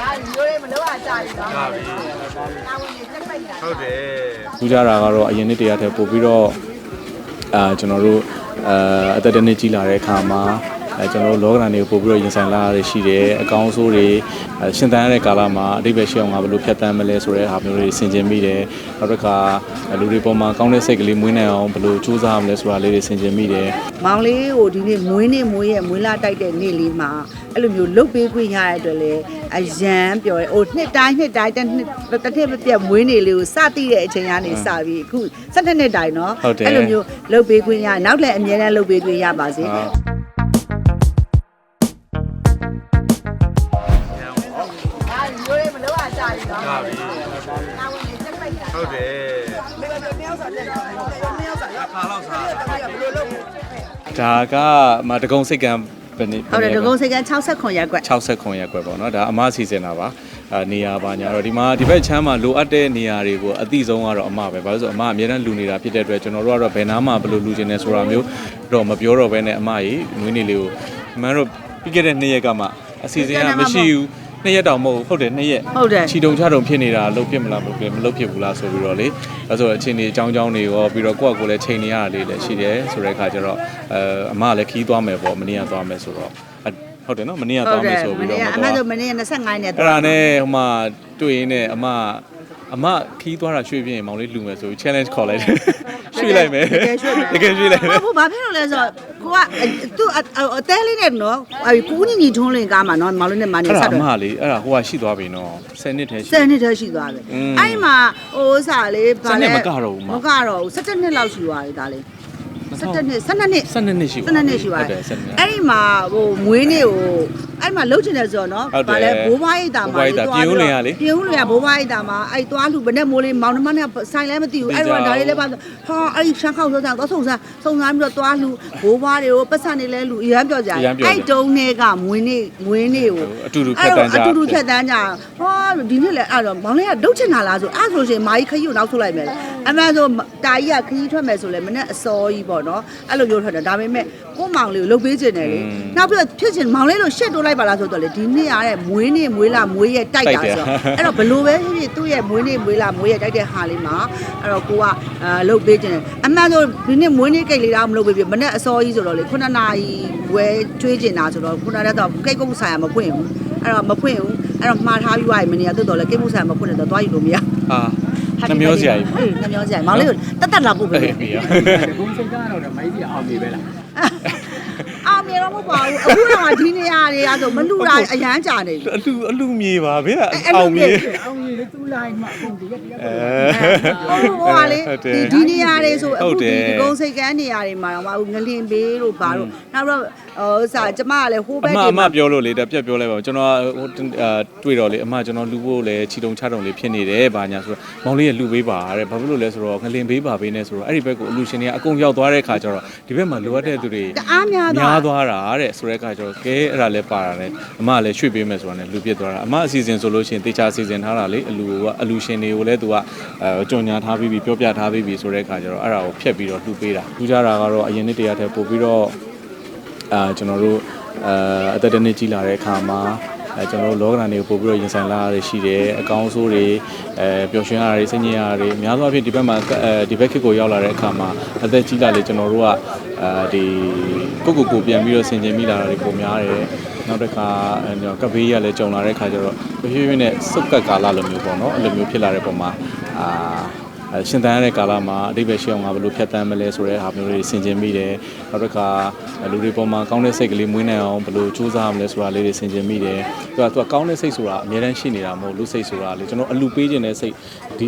ရိုးလေးမလို့အားကြာပြီနော်ဟာပြီတာဝန်ကြီးတက်ပိတ်တာဟုတ်တယ်ထူးခြားတာကတော့အရင်နှစ်တည်းရတဲ့ပို့ပြီးတော့အာကျွန်တော်တို့အာအသက်တစ်နှစ်ကြီးလာတဲ့အခါမှာ အဲကျွန်တော်တို့လောကဓာတ်တွေကိုပို့ပြီးတော့ရင်ဆိုင်လာရရှိတယ်အကောင်းဆိုးတွေအဲရှင်သန်ရတဲ့ကာလမှာအတိတ်ပဲရှိအောင်ငါဘယ်လိုဖြတ်သန်းမလဲဆိုတဲ့ဟာမျိုးတွေဆင်ခြင်မိတယ်နောက်တစ်ခါလူတွေပေါ်မှာကောင်းတဲ့စိတ်ကလေးမွေးနိုင်အောင်ဘယ်လိုစူးစမ်းရမလဲဆိုတာလေးတွေဆင်ခြင်မိတယ်မောင်လေးကိုဒီနေ့မွေးနေ့မွေးရဲ့မွေးလာတိုက်တဲ့နေ့လေးမှာအဲ့လိုမျိုးလုတ်ပေးခွင့်ရတဲ့အတွက်လေအရန်ပြောရဲဟိုနှစ်တိုင်းနှစ်တိုင်းတစ်နှစ်တစ်နှစ်မပြတ်မွေးနေ့လေးကိုစတိတဲ့အချိန်ကနေစပြီးအခု၁၇နှစ်တိုင်နော်ဟုတ်တယ်အဲ့လိုမျိုးလုတ်ပေးခွင့်ရနောက်လည်းအများနဲ့လုတ်ပေးခွင့်ရပါစေ အားကြာပြီနော်ဟာပြီတာဝန်ကြီးတက်ပိတ်တာဟုတ်တယ်ဘယ်လိုမျိုးစားတဲ့ဘယ်လိုမျိုးစားရခါလောက်စားဘယ်လိုလုပ်ဒါကမတကုံစိတ်ကံဘယ်နည်းဟုတ်တယ်ဒဂုံစကန်60ခွန်ရက်ကွက်60ခွန်ရက်ကွယ်ပေါ့နော်ဒါအမစီစဉ်တာပါအာနေရာပါညာတော့ဒီမှာဒီဘက်ချမ်းမှာလိုအပ်တဲ့နေရာတွေကိုအတိဆုံးကတော့အမပဲဘာလို့လဲဆိုတော့အမအများနဲ့လူနေတာဖြစ်တဲ့အတွက်ကျွန်တော်တို့ကတော့ဘယ်နားမှာဘယ်လိုလူချင်နေဆိုတာမျိုးတော့မပြောတော့ဘဲနဲ့အမကြီးနွေးနေလေးကိုအမှန်တော့ပြီးခဲ့တဲ့နှစ်ရက်ကမှအစီအစဉ်ကမရှိဘူး နှစ်ရက်တောင်မဟုတ်ဘူးဟုတ်တယ်နှစ်ရက်ဟုတ်တယ်ချီတုံချတုံဖြစ်နေတာလုတ်ဖြစ်မလားမဖြစ်မလုတ်ဖြစ်ဘူးလားဆိုပြီးတော့လေအဲဆိုအချင်းတွေအကြောင်းကြောင်းတွေရောပြီးတော့ကိုယ့်အကိုလည်းချိန်နေရတာလေးလည်းရှိတယ်ဆိုတဲ့အခါကျတော့အဲအမကလည်းခီးသွားမယ်ပေါ့မနေ့ကသွားမယ်ဆိုတော့အဲ့ဟုတ်တယ်နော်မနေ့ကသွားမယ်ဆိုပြီးတော့အမမှသွားန်ဆိုမနေ့25နဲ့အဲ့ဒါနဲ့ဟိုမှာတွေ့ရင်းနဲ့အမအမခီးသွားတာရွှေ့ပြင်းမောင်လေးလူမယ်ဆိုပြီး challenge ခေါ်လိုက်တယ် ရွှေ့လိုက်မယ်တကယ်ရွှေ့လိုက်မယ်ဟိုဘာဖြစ်လို့လဲဆိုတော့ကိုကသူ့အသေးလေးနဲ့နော်အဲကူးညီညီထုံးလင်ကားမှာနော်မောင်လေးနဲ့မနေအဲ့ဒါဆက်အတော့မလေးအဲ့ဒါဟိုကရှိသွားပြီနော်10နှစ်ထဲရှိဆယ်နှစ်တည်းရှိသွားတယ်อืมအဲ့မှာဟိုဥစားလေးဆယ်နှစ်မကတော့ဘူးမမကတော့ဘူး17နှစ်လောက်ရှိသွားတယ်ဒါလေး17နှစ်12နှစ်12နှစ်ရှိပါ12နှစ်ရှိသွားဟုတ်တတယ်ယ်12နှစ်အဲ့ဒီမှာဟိုမွေးနေ့ကို အဲ့မှာလှုပ်ချင်တယ်ဆိုတော့နော်ဟုတ်တယ်လဲဘိုးဘွားရိတ်တာမှာဘိုးဘွားရိပ်သာပြင်ဦးလွင်ကလေပြင်ဦးလွင်ကဘိုးဘွားရိတ်တာမှာအဲ့သွားလူဘယ်နဲ့မိုးလေးမောင်နှမနဲ့ဆိုင်လဲမသိဘူးသိအဲ့ကြတော့ဒါလေးလည်းပါဆိုဟာအဲ့ဒီရှမ်းခောက်ဆိုစားတော့ဆုံစားဆုံစားပြီးတော့သွားလူဘိုးဘွားတွေကိုပတ်စံနေလဲလူအရန်ပြောကြတယ်အရမ်းပြောကြအဲ့တုံးနဲ့ကမွေးနေ့မွေးနေ့ကို အတူတူဖြတ်တန်းကြ အတူတူဖြတ်တန်းကြဟောဒီနေ့လည်းအဲ့တော့မောင်လေးကဒုတ်ချင်တာလားဆိုအဲ့ဆိုရှင်မာကြီးခရီးကိုနောက်ဆုတ်လိုက်မယ်လေအမှန်ဆိုတာကြီးကခရီးထွက်မယ်ဆိုလဲမနဲ့အစောကြီးပေါ့နော်အဲ့လိုမျိုးထွက်တယ်ဒါပေမဲ့ကိုမောင်လေးကိုလှုပ်ပေးခြင်းတယ်လေနောက်ပြီးတော့ဖြစ်ချင်မောင်လေးလို့ရှက်တိုးလိုက်ပါလားဆိုတော့လေဒီနေ့ရတဲ့မွေးနေ့မွေးလာမွေးရဲ့တိုက်တာဆိုအဲ့တော့ဘလို့ပဲဖြစ်ဖြစ်သူ့ရဲ့မွေးနေ့မွေးလာမွေးရဲ့တိုက်တဲ့ဟာလေးမှာအဲ့တော့ကိုကအာလှုပ်ပေးခြင်းတယ်အမှန်ဆိုဒီနေ့မွေးနေ့ကိတ်လေးတော့မလုပ်ပေးပြမနဲ့အစောကြီးဆိုတော့လေ9နာရီဝဲကျွေးကျင်တာဆိုတော့9နာရီတော့ကိတ်ကုန်းဆိုင်ရမဖွင့်ဘူးအဲ့တော့မဖွင့်ဘူးအဲ့တော့မှားထားပြီးသွားပြီမနေရတော်တော်လဲကိတ်မှုဆိုင်မဖွင့်တော့သွားယူလို့မရအာနှမျောစရာကြီးအေးနှမျောစရာကြီးမောင်လေးကိုတက်တက်လာပို့ပေးအေးပြီရကုန်းစိတ်ကတော့မိုင်းစီအောင်ပြီပဲလားအာ မြေတော့မဟုတ်ပါဘူးအခုတော့ဒီနေရာတွေအဲဆိုမလူတာအရန်ကြာနေပြီ အလူအလူမြေပါဗျာအဲ့လိုအောင်မြေမြေ အောင်ကြီးလေသူ့လိုက်မှအခုဒီကတည်းကအဲဟိုဟိုကလေဟုတ်တယ်ဒီဒီနေရာတွေဆိုဟုအခုတ်တယ်ဒီဒီကုန်းစိတ်ကန်းနေရာတွေမှာတော့မဟုတ်ငလင်ဘေးတို့ဘာတို့နောက်တော့ဟိုစာကျမကလည်းဟိုးအဘက်မတွေအမပြောလို့လေတပြက်ပြောလိုက်ပါဦးကျွန်တော်ဟိုအာတွေ့တော့လေအမကျွန်တော်လူဖို့လေခြီတုံချတုံလေးဖြစ်နေတယ်ဘာညာဆိုတော့မောင်လေးရဲ့လူပေးပါတဲ့ဘာဖြစ်လို့လဲဆိုတော့ငလင်ပေးပါပေးနေဆိုတော့အဲ့ဒီဘက်ကိုအလူရှင်တွေကအကုန်ရောက်သွားတဲ့ခါကျတော့ဒီဘက်မှာလိုအပ်တဲ့သူတွေတအားများသွားများသွားတာတဲ့ဆိုတဲ့ခါကျတော့ကဲအဲ့ဒါလည်းပါတာလေအမကလည်းရွှေ့ပေးမယ်ဆိုတာနဲ့လူပြစ်သွားတာအမအစီအစဉ်ဆိုလို့ရှိရင်တေချာအစီအစဉ်ထားတာလေအလူကအလူရှင်တွေကိုလည်းသူကအဲကြုံညာထားပြီးပြီပြောပြထားပြီးပြီဆိုတဲ့ခါကျတော့အဲ့ဒါကိုဖျက်ပြီးတော့လှူပေးတာထူးခြားတာကတော့အရင်နှစ်တည်းရတဲ့ပို့ပြီးတော့အာကျွန်တော်တို့အာအသက်တစ်နှစ်ကြီးလာတဲ့အခါမှာအဲကျွန်တော်တို့လောကဓာတ်တွေကိုပို့ပြီးတော့ရင်ဆိုင်လာရရှိတယ်အကောင်းဆိုးတွေအဲပျော်ရွှင်ရတာတွေစိတ်ညစ်ရတာတွေအများသောအားဖြင့်ဒီဘက်မှာအဲဒီဘက်ခေတ်ကိုရောက်လာတဲ့အခါမှာအသက်ကြီးလာလေကျွန်တော်တို့က အာဒီကိုကိုကိုပြန်ပြီးတော့ဆင်ခြင်မိလာတာတွေပုံများတယ်နောက်တစ်ခါအဲကပ်ဘေးရလည်းကြုံလာတဲ့အခါကျတော့ဖြည်းဖြည်းဖြည်းနဲ့စုပ်ကပ်ကာလလိုမျိုးပေါ့နော်အဲ့လိုမျိုးဖြစ်လာတဲ့ပုံမှာအာအဲ ရှင်သန်ရတဲ့ကာလမှာအတိတ်ပဲရှိအောင်ငါဘယ်လိုဖြတ်သန်းမလဲဆိုတဲ့ဟာမျိုးတွေဆင်ခြင်မိတယ်နောက်တစ်ခါလူတွေပေါ်မှာကောင်းတဲ့စိတ်ကလေးမွေးနိုင်အောင်ဘယ်လိုစူးစမ်းရမလဲဆိုတာလေးတွေဆင်ခြင်မိတယ်သူကသူကကောင်းတဲ့စိတ်ဆိုတာအများတန်းရှိနေတာမဟုတ်လူစိတ်ဆိုတာလေကျွန်တော်အလူပေးခြင်းတဲ့စိတ်ဒီ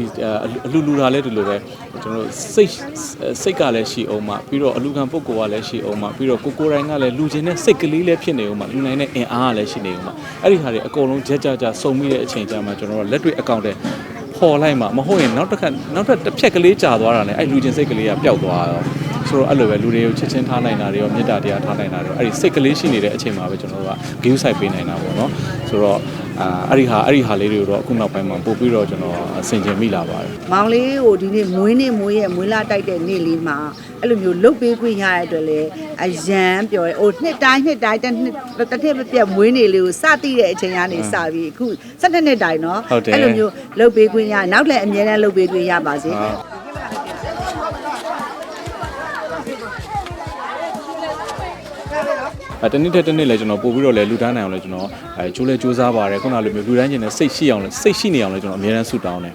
အလူလူတာလည်းဒီလိုပဲကျွန်တော်စိတ်စိတ်ကလည်းရှိအောင်မှပြီးတော့အလူခံပုဂ္ဂိုလ်ကလည်းရှိအောင်မှပြီးတော့ကိုကိုတိုင်းကလည်းလူချင်းတဲ့စိတ်ကလေးလည်းဖြစ်နေအောင်မှလူနိုင်တဲ့အင်အားကလည်းရှိနေအောင်မှအဲ့ဒီဟာတွေအကုန်လုံးကြက်ကြကြစုံမိတဲ့အချိန်ကျမှကျွန်တော်တို့လက်တွေ့အကောင့်တဲ့ ပေါ်လိုက်မှာမဟုတ်ရင်နောက်တစ်ခါနောက်ထပ်တစ်ဖြက်ကလေးကြာသွားတာနဲ့အဲ့လူချင်းစိတ်ကလေးကပျောက်သွားရောဆိုဆိုတော့အဲ့လိုပဲလူတွေကိုချစ်ချင်းထားနိုင်တာတွေရောမေတ္တာတရားထားနိုင်တာတွေရောအဲ့ဒီစိတ်ကလေးရှိနေတဲ့အချိန်မှာပဲကျွန်တော်တို့က view site ပေးနိုင်တာပေါ့နော်ဆိုတော့ အာအဲ့ဒီဟာအဲ့ဒီဟာလေးတွေကိုတော့အခုနောက်ပိုင်းမှာပို့ပြီးတော့ကျွန်တော်ဆင်ခြင်မိလာပါတယ်မောင်လေးကိုဒီနေ့မွေးနေ့မွေးရဲ့မွေးလာတိုက်တဲ့နေ့လေးမှာအဲ့လိုမျိုးလှုပ်ပေးခွင့်ရတဲ့အတွက်လေအရန်ပြောရဲဟိုနှစ်တိုင်းနှစ်တိုင်းတစ်နှစ်တစ်နှစ်မပြတ်မွေးနေ့လေးကိုစတည်တဲ့အချိန်ကနေစပြီးအခု7နှစ်တိုင်နော်ဟုတ်တယ်အဲ့လိုမျိုးလှုပ်ပေးခွင့်ရနောက်လည်းအများနဲ့လှုပ်ပေးခွင့်ရပါစေ တနေ့တစ်တစ်နေ့လည်းကျွန်တော်ပို့ပြီးတော့လည်းလူတန်းနိုင်အောင်လည်းကျွန်တော်အဲကျိုးလဲစူးစမ်းပါတယ်ခုနလိုမျိုးလူတန်းကျင်တဲ့စိတ်ရှိအောင်လည်းစိတ်ရှိနေအောင်လည်းကျွန်တော်အများအားဆူတောင်းတယ်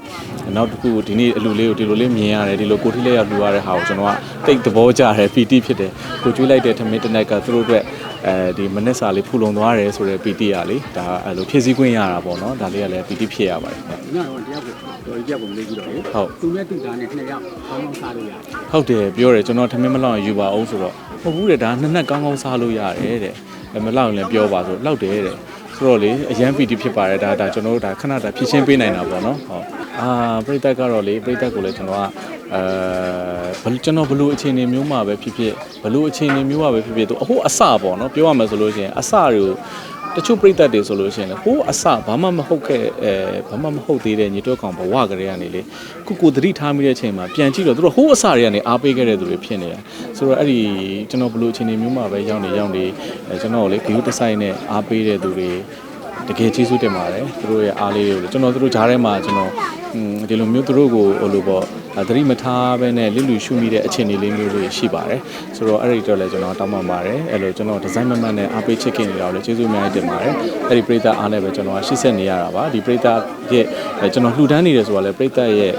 နောက်တစ်ခုဒီနေ့အလူလေးကိုဒီလိုလေးမြင်ရတယ်ဒီလိုကိုထိလေးရောက်လူရတဲ့ဟာကိုကျွန်တော်ကတိတ်သဘောကျတယ်ပီတိဖြစ်တယ်ကိုကျွေးလိုက်တဲ့ထမင်းတစ်နက်ကသူတို့အတွက်အဲဒီမနက်စာလေးဖူလုံသွားတယ်ဆိုတဲ့ပီတိရလေဒါအဲ့လိုဖြည့်ဆည်းခွင့်ရတာပေါ့နော်ဒါလေးကလည်းပီတိဖြစ်ရပါတယ်ဟုတ်ညတော့တရားကိုတော်တရားကိုမလေးကြည့်တော့လေဟုတ်သူနဲ့သူသားနဲ့နှစ်ယောက်ကောင်းကောင်းစားလို့ရတယ်ဟုတ်တယ်ပြောတယ်ကျွန်တော်ထမင်းမလောက်ရင်ယူပါအောင်ဆိုတော့မ ဟုတ်ဘူးတဲ့ဒါနှစ်နှစ်ကောင်းကောင်းစားလို့ရတယ်တဲ့အဲမလောက်ရင်လည်းပြောပါဆိုလောက်တယ်တဲ့ဆိုတော့လေအရန်ပီတီဖြစ်ပါတယ်ဒါဒါကျွန်တော်တို့ဒါခဏတာဖြစ်ချင်းပေးနိုင်တာပေါ့နော်ဟုတ်အာပြိတက်ကတော့လေပြိတက်ကိုလည်းကျွန်တော်ကအဲဘယ်ကျွန်တော်ဘလို့အခြေအနေမျိုးမှာပဲဖြစ်ဖြစ်ဘလို့အခြေအနေမျိုးမှာပဲဖြစ်ဖြစ်သူအဟိုအစပေါ့နော်ပြောရမယ်ဆိုလို့ရှိရင်အစတွေကို တချို့ပြိတက်တွေဆိုလို့ရှိရင်လေဟိုးအစဘာမှမဟုတ်ခဲ့အဲဘာမှမဟုတ်သေးတဲ့ညီတော့ကောင်ဘဝကလေးကနေလေကိုကိုသတိထားမိတဲ့အချိန်မှာပြန်ကြည့်တော့သူတို့ဟိုးအစတွေကနေအားပေးခဲ့တဲ့သူတွေဖြစ်နေတာဆိုတော့အဲ့ဒီကျွန်တော်ဘလို့အခြေအနေမျိုးမှာပဲရောက်နေရောက်နေအဲကျွန်တော်ကိုလေ view design နဲ့အားပေးတဲ့သူတွေတကယ်ကျေးဇူးတင်ပါတယ်သူတို့ရဲ့အားလေးတွေကိုလေကျွန်တော်သူတို့ဂျားထဲမှာကျွန်တော်อืม ဒီလိုမျိုးသူတို့ကိုဟိုလိုပေါ့ဒါသတိမထားဘဲနဲ့လစ်လူရှုမိတဲ့အခြေအနေလေးမျိုးတွေရှိပါတယ်ဆိုတော့အဲ့ဒီတော့လည်းကျွန်တော်တောင်းပန်ပါတယ်အဲ့လိုကျွန်တော်ဒီဇိုင်းမမတ်နဲ့အားပေးချစ်ခင်နေတာကိုလည်းကျေးဇူးအများကြီးတင်ပါတယ်အဲ့ဒီပရိသတ်အားနဲ့ပဲကျွန်တော်ရှေ့ဆက်နေရတာပါဒီပရိသတ်ရဲ့အဲကျွန်တော်လှူဒန်းနေတယ်ဆိုတာလည်းပရိသတ်ရဲ့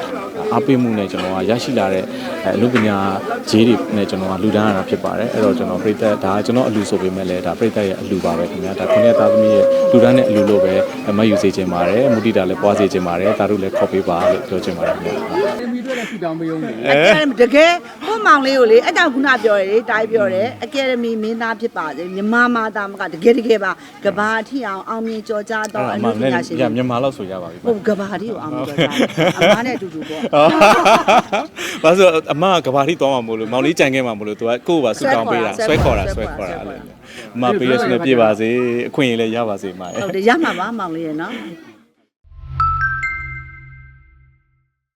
အားပေးမှုနဲ့ကျွန်တော်ကရရှိလာတဲ့အလုပ်ပညာဂျေးတွေနဲ့ကျွန်တော်ကလှူဒန်းရတာဖြစ်ပါတယ်အဲ့တော့ကျွန်တော်ပရိသတ်ဒါကကျွန်တော်အလူဆိုပေမဲ့လည်းဒါပရိသတ်ရဲ့အလူပါပဲခင်ဗျာဒါခုနှစ်သားသမီးရဲ့လှူဒန်းတဲ့အလူလို့ပဲမတ်ယူစေချင်ပါတယ်မုတိတာလည်းပွားစေချင်ပါတယ်ဒါတို့လည်းခေါ်ပေးပါလို့ပြောချင်ပါတယ်ခင်ဗျာအမီတို့လည်းဆူတောင်းပေးအောင်လေအကယ်ဒမီတ ကယ်ကိုမောင်လေးကိုလေအဲ့ကြောင့်ခုနပြောရလေတိုင်းပြောတယ်အကယ်ဒမီမင်းသားဖြစ်ပါစေမြမမာသားမကတကယ်တကယ်ပါကဘာအထီအောင်အောင်မြင်ကြော်ကြားတော့အမှုပညာရှင်ညတွေမြန်မာလောက်ဆိုရပါပြီဟုတ်ကဘာအထီကိုအောင်မြင်ကြော်ကြားအမားနဲ့အတူတူပေါ့ဘာလို့အမကကဘာတိသွားမှာမို့လို့မောင်လေးကြံခဲ့မှာမို့လို့သူကကိုယ့်ဘာဆူတောင်းပေးတာဆွဲခေါ်တာဆွဲခေါ်တာအဲ့လိုအမပေးရစနေပြပါစေအခွင့်အရေးလည်းရပါစေအမရဲ့ဟုတ်တယ်ရမှာပါမောင်လေးရနော်